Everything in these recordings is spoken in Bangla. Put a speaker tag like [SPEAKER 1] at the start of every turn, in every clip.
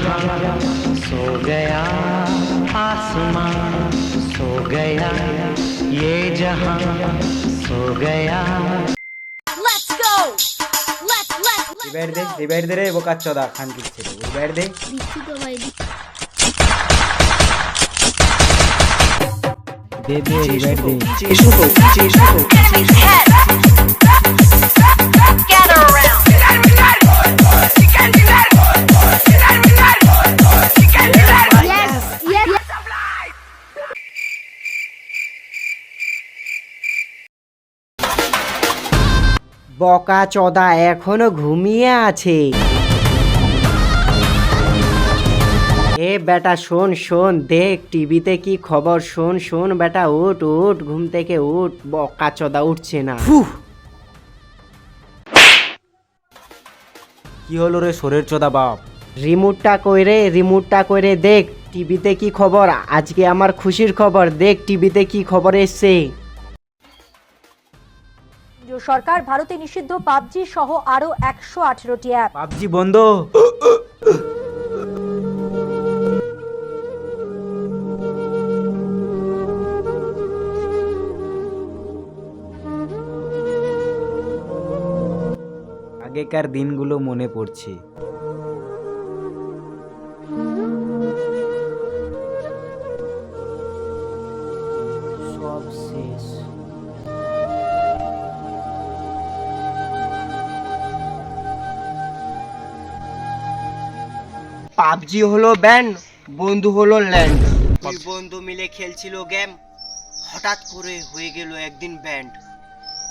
[SPEAKER 1] जहां सो गया आसमां सो गया ये जहां सो गया
[SPEAKER 2] Let's go! Let's let's
[SPEAKER 3] রিভাইড দে রিভাইড দে রে বোকার চোদা খান দিচ্ছে রে রিভাইড দে
[SPEAKER 2] দিচ্ছি তো ভাই
[SPEAKER 3] দে দে রিভাইড দে
[SPEAKER 2] Gather around.
[SPEAKER 4] বকা চদা এখনও ঘুমিয়ে আছে। এ বেটা শোন শোন দেখ টিভিতে কি খবর? শোন শোন বেটা উঠ উঠ ঘুম থেকে উঠ বকা চোদা উঠছে না।
[SPEAKER 3] কি হলো রে সোরের চোদা বাপ?
[SPEAKER 4] রিমোটটা কইরে রিমোটটা কই রে? দেখ টিভিতে কি খবর? আজকে আমার খুশির খবর। দেখ টিভিতে কি খবর এসছে?
[SPEAKER 5] সরকার ভারতে নিষিদ্ধ পাবজি সহ আরও একশো আঠেরোটি অ্যাপ
[SPEAKER 3] পাবজি বন্ধ। আগেকার দিনগুলো মনে পড়ছে।
[SPEAKER 4] সব শেষ। পাবজি হলো ব্যান্ড বন্ধু হলো ল্যান্ড দুই বন্ধু মিলে খেলছিল গেম হঠাৎ করে হয়ে গেল একদিন ব্যান্ড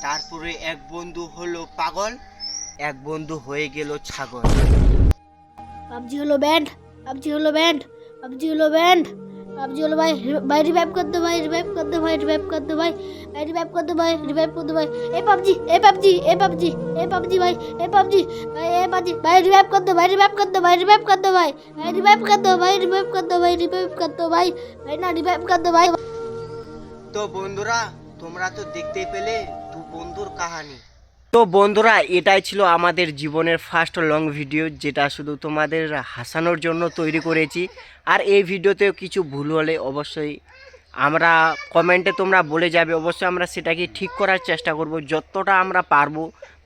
[SPEAKER 4] তারপরে এক বন্ধু হলো পাগল এক বন্ধু হয়ে গেল ছাগল।
[SPEAKER 2] পাবজি হলো ব্যান্ড পাবজি হলো ব্যান্ড পাবজি হলো ব্যান্ড পাবজি হলো ভাই ভাই রিভাইভ কর দো ভাই রিভাইভ কর দো ভাই রিভাইভ কর দো ভাই ভাই রিভাইভ কর দো ভাই রিভাইভ কর দো ভাই এ পাবজি এ পাবজি এ পাবজি এ পাবজি ভাই এ পাবজি ভাই এ পাবজি ভাই রিভাইভ কর দো ভাই রিভাইভ কর দো ভাই রিভাইভ কর দো ভাই ভাই রিভাইভ কর দো ভাই রিভাইভ কর দো ভাই রিভাইভ কর দো ভাই ভাই না রিভাইভ কর দো ভাই
[SPEAKER 4] তো বন্ধুরা তোমরা তো দেখতেই পেলে দু বন্ধুর কাহানি তো বন্ধুরা এটাই ছিল আমাদের জীবনের ফার্স্ট লং ভিডিও যেটা শুধু তোমাদের হাসানোর জন্য তৈরি করেছি। আর এই ভিডিওতেও কিছু ভুল হলে অবশ্যই আমরা কমেন্টে তোমরা বলে যাবে অবশ্যই আমরা সেটাকে ঠিক করার চেষ্টা করব যতটা আমরা পারব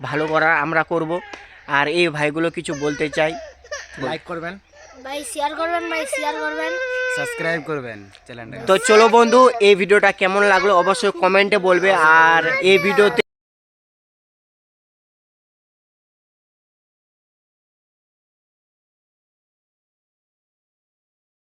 [SPEAKER 4] ভালো করার আমরা করব। আর এই ভাইগুলো কিছু বলতে চাই।
[SPEAKER 3] লাইক করবেন।
[SPEAKER 2] ভাই শেয়ার করবেন ভাই শেয়ার করবেন।
[SPEAKER 3] সাবস্ক্রাইব করবেন চ্যানেলটা
[SPEAKER 4] তো চলো বন্ধু এই ভিডিওটা কেমন লাগল অবশ্যই কমেন্টে বলবে। আর এই ভিডিওতে